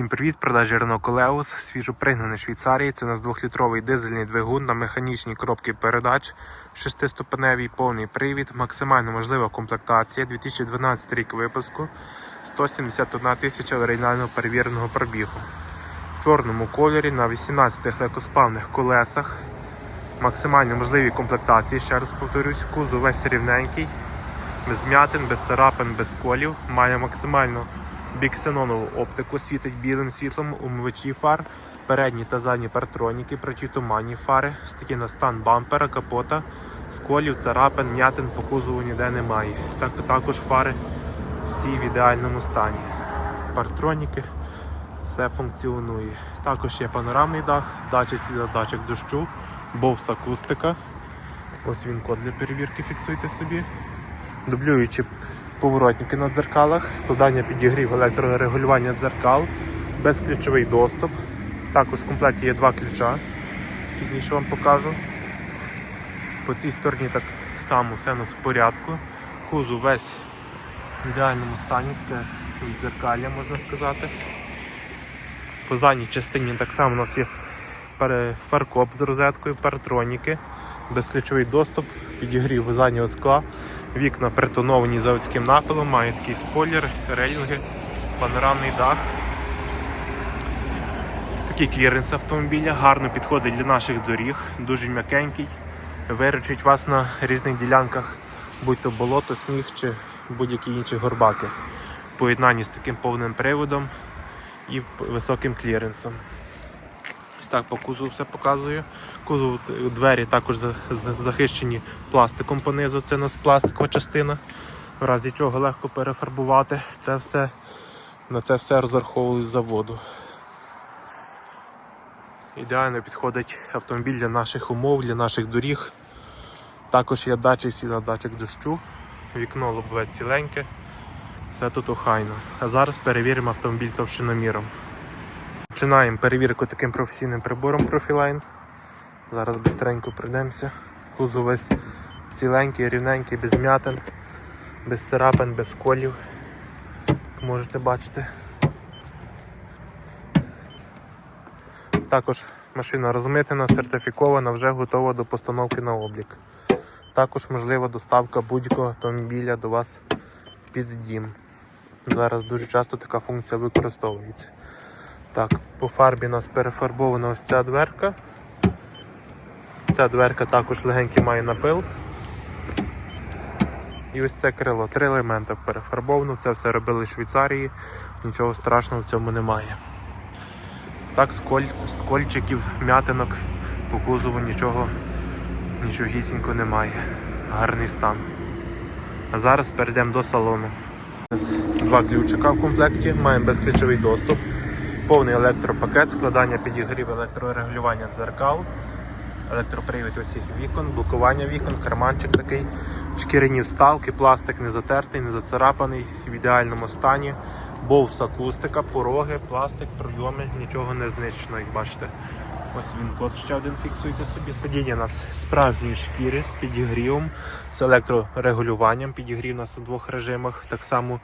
Всім привіт, продажі Renault Coleos, свіжопригнаний Швейцарії. Це у нас 2-літровий дизельний двигун на механічній коробці передач, 6-ступеневий повний привід, максимально можлива комплектація, 2012 рік випуску, 171 тисяча оригінального перевіреного пробігу. В чорному кольорі на 18 легкоспавних колесах. Максимально можливі комплектації, ще раз повторюсь, кузов весь рівненький, без м'ятин, без царапин, без колів. Має максимально біксенонову оптику, світить білим світлом, умивачі фар, передні та задні партроніки, протитуманні фари, такі на стан бампера, капота, сколів, царапин, м'ятин по кузову ніде немає. Так, також фари всі в ідеальному стані. Партроніки, все функціонує. Також є панорамний дах, датчик датчик дощу, бовс акустика. Ось він код для перевірки, фіксуйте собі. Дублюючи поворотники на дзеркалах, складання підігрів електрорегулювання дзеркал, безключовий доступ. Також в комплекті є два ключа. Пізніше вам покажу. По цій стороні так само все у нас в порядку. Кузов весь в ідеальному стані, таке дзеркалля можна сказати. По задній частині так само у нас є фаркоп з розеткою, партроніки, безключовий доступ, підігрів заднього скла, вікна притоновані заводським напилом, має такий спойлер, рейлінги, панорамний дах. Ось такий кліренс автомобіля, гарно підходить для наших доріг, дуже м'якенький, виручить вас на різних ділянках, будь то болото, сніг чи будь-які інші горбаки. Поєднанні з таким повним приводом і високим кліренсом. Так по кузову все показую. Кузов двері також за- за- захищені пластиком понизу. Це у нас пластикова частина, в разі чого легко перефарбувати. Це все, на це все розраховую з заводу. Ідеально підходить автомобіль для наших умов, для наших доріг. Також є датчик світла, датчик дощу, вікно лобове ціленьке. Все тут охайно. А зараз перевіримо автомобіль товщиноміром. Починаємо перевірку таким професійним прибором Profiline. Зараз бистренько пройдемося. Кузов весь ціленький, рівненький, без м'ятин, без царапин, без колів. Як можете бачити. Також машина розмитена, сертифікована, вже готова до постановки на облік. Також можлива доставка будь-якого автомобіля до вас під дім. Зараз дуже часто така функція використовується. Так, по фарбі у нас перефарбована ось ця дверка. Ця дверка також легенький має напил. І ось це крило. Три елементи перефарбовано. Це все робили в Швейцарії. Нічого страшного в цьому немає. Так, сколь, скольчиків, м'ятинок по кузову нічого, нічогісінько немає. Гарний стан. А зараз перейдемо до салону. Два ключика в комплекті, маємо безключовий доступ, повний електропакет, складання підігрів електрорегулювання дзеркал, електропривід усіх вікон, блокування вікон, карманчик такий, шкіряні вставки, пластик не затертий, не зацарапаний, в ідеальному стані, бовс акустика, пороги, пластик, прийоми, нічого не знищено, як бачите. Ось він код ще один фіксуйте собі. Сидіння у нас справжньої шкіри з підігрівом, з електрорегулюванням. Підігрів нас у двох режимах, так само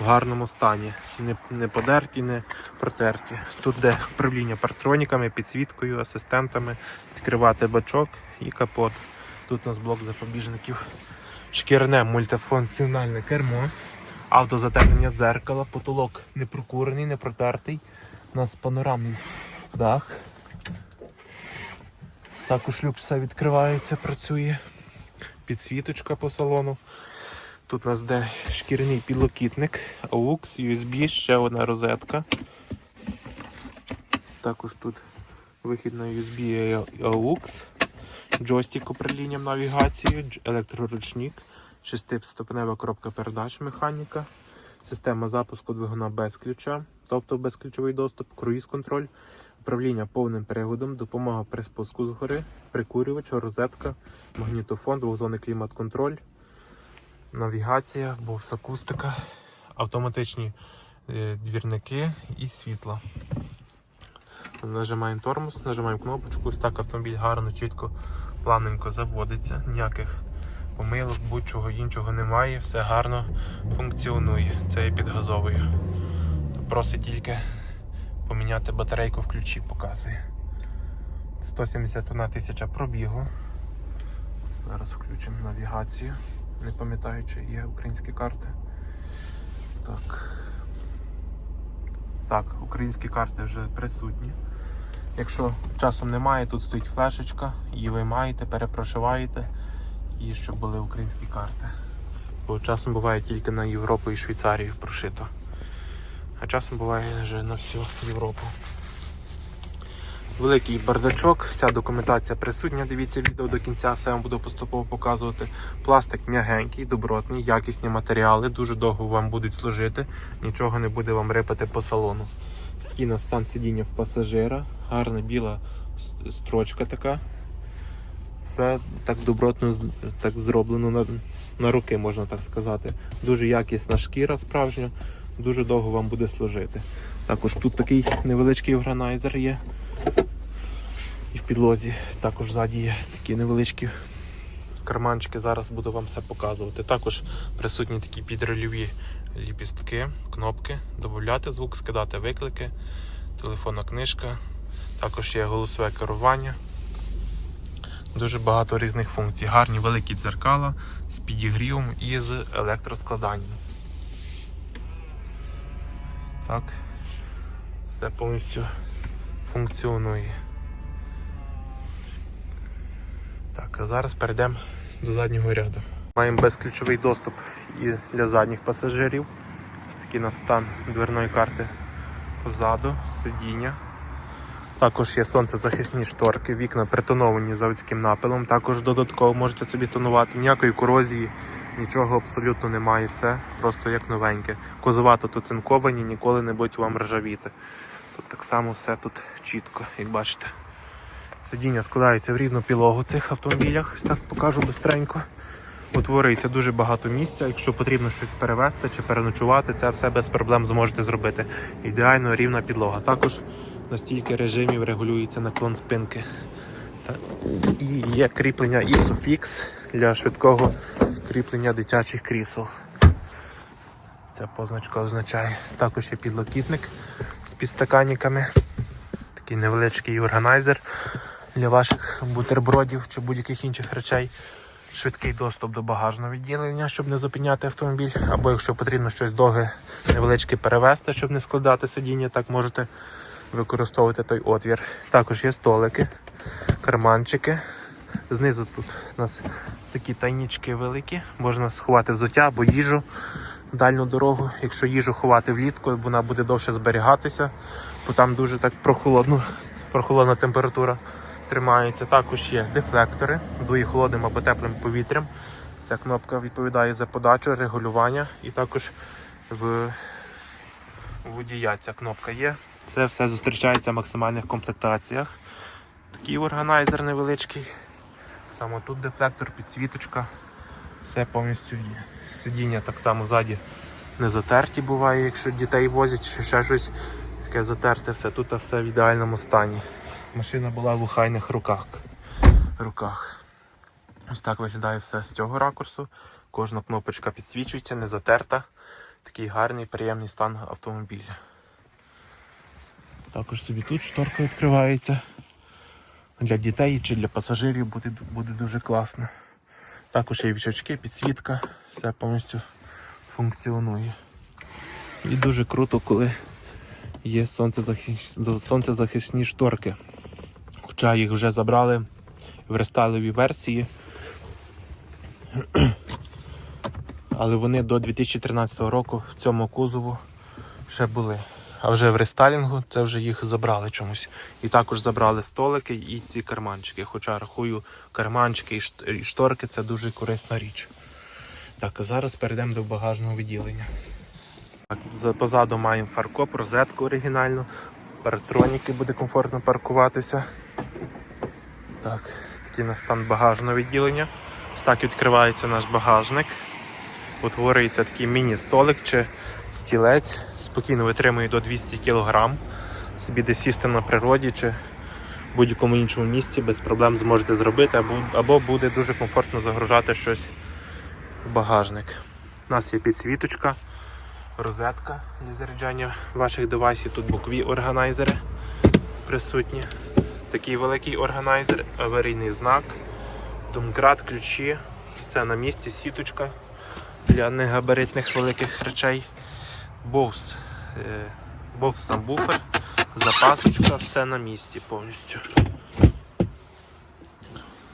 в гарному стані. Не, не подерті, не протерті. Тут де управління партроніками, підсвіткою, асистентами, відкривати бачок і капот. Тут у нас блок запобіжників. Шкірне мультифункціональне кермо, автозатемнення дзеркала, потолок не прокурений, не протертий. У нас панорамний дах. Також люк все відкривається, працює. Підсвіточка по салону. Тут у нас де шкіряний підлокітник, AUX, USB, ще одна розетка. Також тут вихід на USB і AUX, джойстик управлінням навігацією, електроручник, шестиступенева коробка передач механіка, система запуску двигуна без ключа, тобто безключовий доступ, круїз-контроль, управління повним приводом, допомога при спуску згори, прикурювач, розетка, магнітофон, двохзонний клімат-контроль, навігація, бовс акустика, автоматичні е, двірники і світло. Нажимаємо тормоз, нажимаємо кнопочку, ось так автомобіль гарно, чітко, плавненько заводиться, ніяких помилок, будь-чого іншого немає, все гарно функціонує. Це є підгазовою. Просить тільки поміняти батарейку в ключі, показує. 171 тисяча пробігу. Зараз включимо навігацію. Не пам'ятаю, чи є українські карти. Так. Так, українські карти вже присутні. Якщо часом немає, тут стоїть флешечка, її ви маєте, перепрошиваєте і щоб були українські карти. Бо часом буває тільки на Європу і Швейцарію прошито. А часом буває вже на всю Європу. Великий бардачок, вся документація присутня. Дивіться відео до кінця, все вам буду поступово показувати. Пластик м'ягенький, добротний, якісні матеріали, дуже довго вам будуть служити, нічого не буде вам рипати по салону. Такий на стан сидіння в пасажира, гарна біла строчка така. Все так добротно так зроблено на, на руки, можна так сказати. Дуже якісна шкіра справжня, дуже довго вам буде служити. Також тут такий невеличкий органайзер є. І в підлозі також ззаді є такі невеличкі карманчики. Зараз буду вам все показувати. Також присутні такі підрольові ліпістки, кнопки, додати звук, скидати виклики, телефонна книжка. Також є голосове керування. Дуже багато різних функцій. Гарні великі дзеркала з підігрівом і з електроскладанням. Так. Все повністю функціонує. Так, а зараз перейдемо до заднього ряду. Маємо безключовий доступ і для задніх пасажирів. Ось такий на стан дверної карти позаду, сидіння. Також є сонцезахисні шторки, вікна притоновані заводським напилом. Також додатково можете собі тонувати. Ніякої корозії, нічого абсолютно немає. Все просто як новеньке. Козова тут оцинковані, ніколи не будуть вам ржавіти. Тут так само все тут чітко, як бачите. Сидіння складається в рівну підлогу цих автомобілях. Ось так покажу бистренько. Утворюється дуже багато місця. Якщо потрібно щось перевезти чи переночувати, це все без проблем зможете зробити. Ідеально рівна підлога. Також на стільки режимів регулюється наклон спинки. І є кріплення ISOFIX для швидкого кріплення дитячих крісел. Ця позначка означає. Також є підлокітник з підстаканниками. Такий невеличкий органайзер для ваших бутербродів чи будь-яких інших речей. Швидкий доступ до багажного відділення, щоб не зупиняти автомобіль, або якщо потрібно щось довге, невеличке перевезти, щоб не складати сидіння, так можете використовувати той отвір. Також є столики, карманчики. Знизу тут у нас такі тайнічки великі, можна сховати взуття або їжу в дальню дорогу. Якщо їжу ховати влітку, вона буде довше зберігатися, бо там дуже так прохолодно, прохолодна температура тримається. Також є дефлектори, дує холодним або теплим повітрям. Ця кнопка відповідає за подачу, регулювання і також в водія ця кнопка є. Це все зустрічається в максимальних комплектаціях. Такий органайзер невеличкий. Саме тут дефлектор, підсвіточка. Все повністю є. Сидіння так само ззаді не затерті буває, якщо дітей возять чи ще щось таке затерте, все тут все в ідеальному стані. Машина була в охайних руках. руках. Ось так виглядає все з цього ракурсу. Кожна кнопочка підсвічується, не затерта. Такий гарний, приємний стан автомобіля. Також собі тут шторка відкривається. Для дітей чи для пасажирів буде, буде дуже класно. Також є вічачки, підсвітка, все повністю функціонує. І дуже круто, коли є сонцезахис- сонцезахисні шторки. Хоча їх вже забрали в рестайловій версії. Але вони до 2013 року в цьому кузову ще були. А вже в рестайлінгу це вже їх забрали чомусь. І також забрали столики і ці карманчики. Хоча рахую, карманчики і шторки це дуже корисна річ. Так, а зараз перейдемо до багажного відділення. Так, позаду маємо фаркоп, розетку оригінальну. Парктроніки буде комфортно паркуватися. Так, такий на стан багажного відділення. Ось так відкривається наш багажник. Утворюється такий міні-столик чи стілець. Спокійно витримує до 200 кг. Собі десь сісти на природі чи в будь-якому іншому місці без проблем зможете зробити, або, або буде дуже комфортно загружати щось в багажник. У нас є підсвіточка, розетка для заряджання ваших девайсів. Тут бокові органайзери присутні. Такий великий органайзер, аварійний знак, домкрат, ключі. Все на місці, сіточка для негабаритних великих речей. Bose. Е, Bose сам запасочка, все на місці повністю.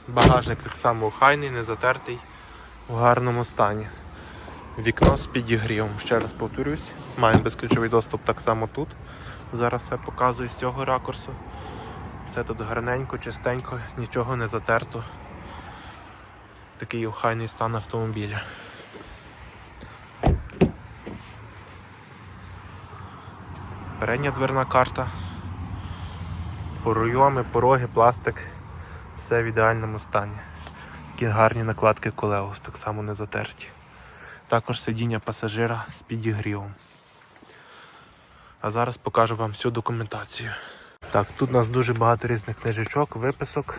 Багажник так само охайний, не затертий, в гарному стані. Вікно з підігрівом. Ще раз повторюсь, маємо безключовий доступ так само тут. Зараз все показую з цього ракурсу. Все тут гарненько, чистенько, нічого не затерто. Такий охайний стан автомобіля. Передня дверна карта. Пройоми, пороги, пластик. Все в ідеальному стані. Такі гарні накладки колеус, так само не затерті. Також сидіння пасажира з підігрівом. А зараз покажу вам всю документацію. Так, тут у нас дуже багато різних книжечок, виписок.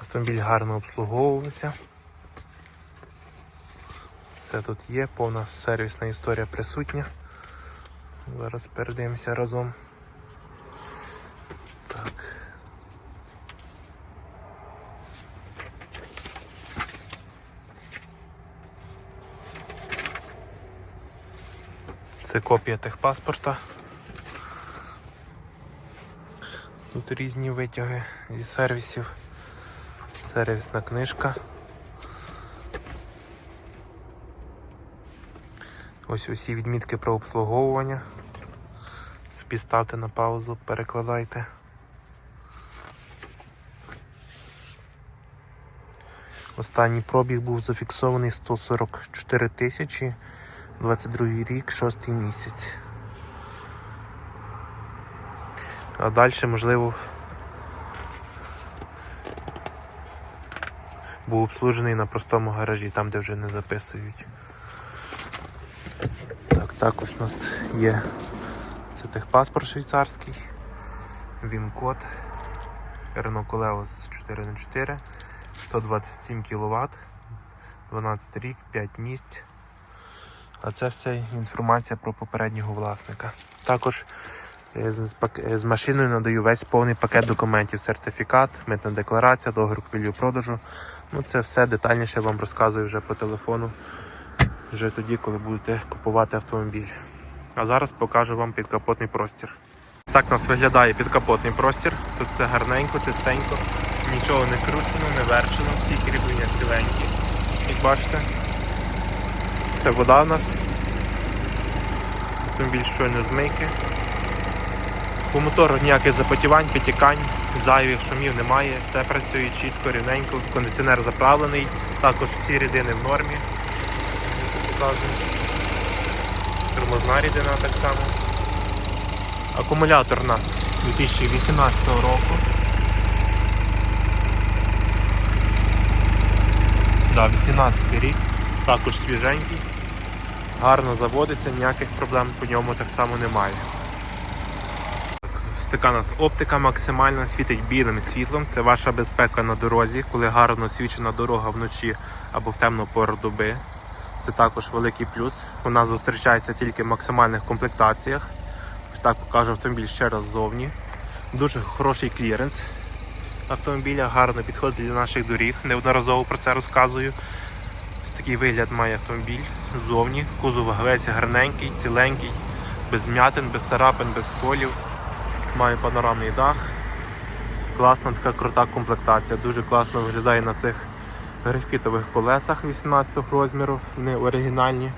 Автомобіль гарно обслуговувався. Все тут є, повна сервісна історія присутня. Зараз передивимося разом. Так. Це копія техпаспорта. Тут різні витяги зі сервісів. Сервісна книжка. Ось усі відмітки про обслуговування. Собі ставте на паузу, перекладайте. Останній пробіг був зафіксований 144 тисячі, 22 рік, 6 місяць. А далі, можливо, був обслужений на простому гаражі, там де вже не записують. Так, також у нас є це техпаспорт швейцарський, він-код, Renault Coleos 404, 127 кВт, 12 рік, 5 місць. А це все інформація про попереднього власника. Також е, з, е, з машиною надаю весь повний пакет документів, сертифікат, митна декларація, договір купівлі-продажу. Ну, це все детальніше вам розказую вже по телефону, вже тоді, коли будете купувати автомобіль. А зараз покажу вам підкапотний простір. Так у нас виглядає підкапотний простір. Тут все гарненько, чистенько, нічого не кручено, не вершено, всі кріплення ціленькі. Як бачите, це вода у нас. Автомобіль щойно з мийки. По мотору ніяких запотівань, підтікань, зайвих шумів немає, все працює чітко, рівненько, кондиціонер заправлений, також всі рідини в нормі. Як. Тормозна рідина так само. Акумулятор у нас 2018 року. Да, 18 рік, також свіженький, гарно заводиться, ніяких проблем по ньому так само немає. Ось така у нас оптика максимально світить білим світлом. Це ваша безпека на дорозі, коли гарно освічена дорога вночі або в темну пору доби. Це також великий плюс. Вона зустрічається тільки в максимальних комплектаціях. Ось так покажу автомобіль ще раз ззовні. Дуже хороший кліренс автомобіля, гарно підходить для наших доріг. Неодноразово про це розказую. Ось такий вигляд має автомобіль ззовні. Кузов весь гарненький, ціленький, без м'ятин, без царапин, без колів. Має панорамний дах. Класна така крута комплектація. Дуже класно виглядає на цих графітових колесах 18 розміру. Вони оригінальні е,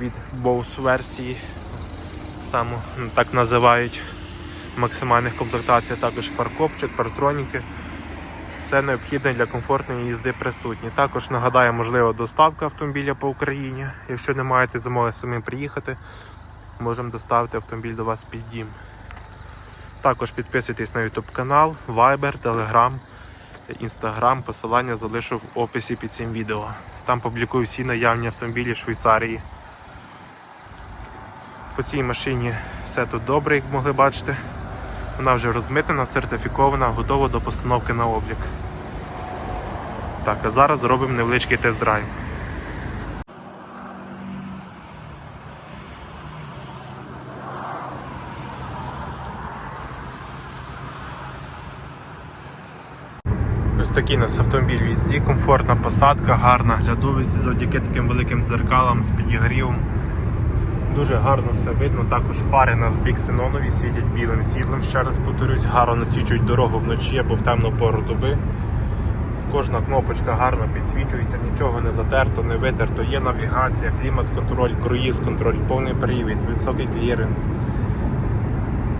від Bose версії. Саме ну, так називають максимальних комплектацій, також фаркопчик, партроніки. Все необхідне для комфортної їзди присутні. Також нагадаю, можлива доставка автомобіля по Україні. Якщо не маєте змоги самим приїхати, можемо доставити автомобіль до вас під дім. Також підписуйтесь на YouTube канал, Viber, Telegram, Instagram. Посилання залишу в описі під цим відео. Там публікую всі наявні автомобілі Швейцарії. По цій машині все тут добре, як могли бачити. Вона вже розмитнена, сертифікована, готова до постановки на облік. Так, а зараз зробимо невеличкий тест-драйв. У нас автомобіль в їзді, комфортна посадка, гарна глядовість завдяки таким великим дзеркалам з підігрівом. Дуже гарно все видно. Також фари у нас біксенонові світять білим світлом. Ще раз повторюсь, гарно насвічують дорогу вночі або в темну пору доби. Кожна кнопочка гарно підсвічується, нічого не затерто, не витерто. Є навігація, клімат-контроль, круїз-контроль, повний привід, високий кліренс.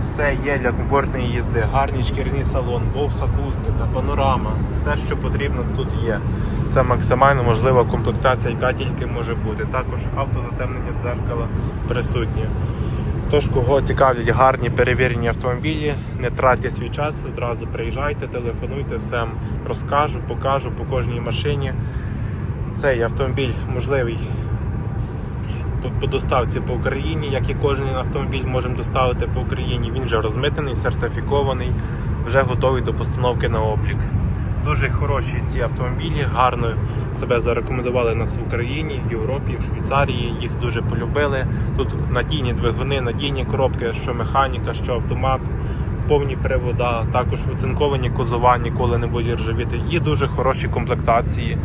Все є для комфортної їзди, гарний шкірний салон, бокс акустика, панорама, все, що потрібно, тут є. Це максимально можлива комплектація, яка тільки може бути. Також автозатемнення дзеркала присутнє. Тож, кого цікавлять гарні перевірені автомобілі, не тратьте свій час, одразу приїжджайте, телефонуйте, все вам розкажу, покажу по кожній машині. Цей автомобіль можливий по, доставці по Україні, як і кожен автомобіль можемо доставити по Україні. Він вже розмитений, сертифікований, вже готовий до постановки на облік. Дуже хороші ці автомобілі, гарно себе зарекомендували нас в Україні, в Європі, в Швейцарії. Їх дуже полюбили. Тут надійні двигуни, надійні коробки, що механіка, що автомат, повні привода, також оцинковані кузова, ніколи не будуть ржавіти. І дуже хороші комплектації.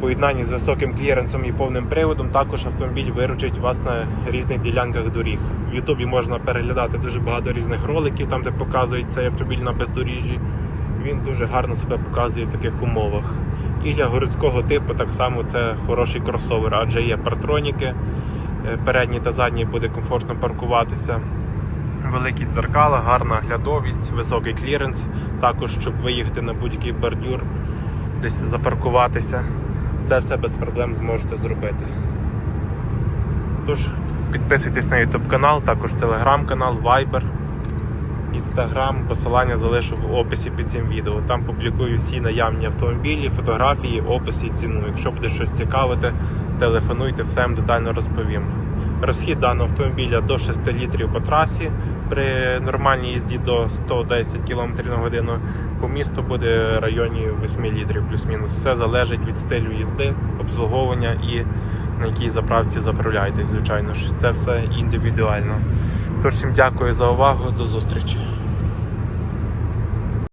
Поєднанні з високим кліренсом і повним приводом також автомобіль виручить вас на різних ділянках доріг. В Ютубі можна переглядати дуже багато різних роликів, там де показують цей автомобіль на бездоріжжі. Він дуже гарно себе показує в таких умовах. І для городського типу так само це хороший кросовер, адже є партроніки, е, передні та задні буде комфортно паркуватися. Великі дзеркала, гарна глядовість, високий кліренс. Також, щоб виїхати на будь-який бордюр, десь запаркуватися. Це все без проблем зможете зробити. Тож, підписуйтесь на YouTube канал, також телеграм канал, Viber, Instagram. Посилання залишу в описі під цим відео. Там публікую всі наявні автомобілі, фотографії, опис і ціну. Якщо буде щось цікавити, телефонуйте, все вам детально розповім. Розхід даного автомобіля до 6 літрів по трасі при нормальній їзді до 110 км на годину. По місту буде в районі 8 літрів плюс-мінус. Все залежить від стилю їзди, обслуговування і на якій заправці заправляєтесь, звичайно ж. Це все індивідуально. Тож всім дякую за увагу, до зустрічі.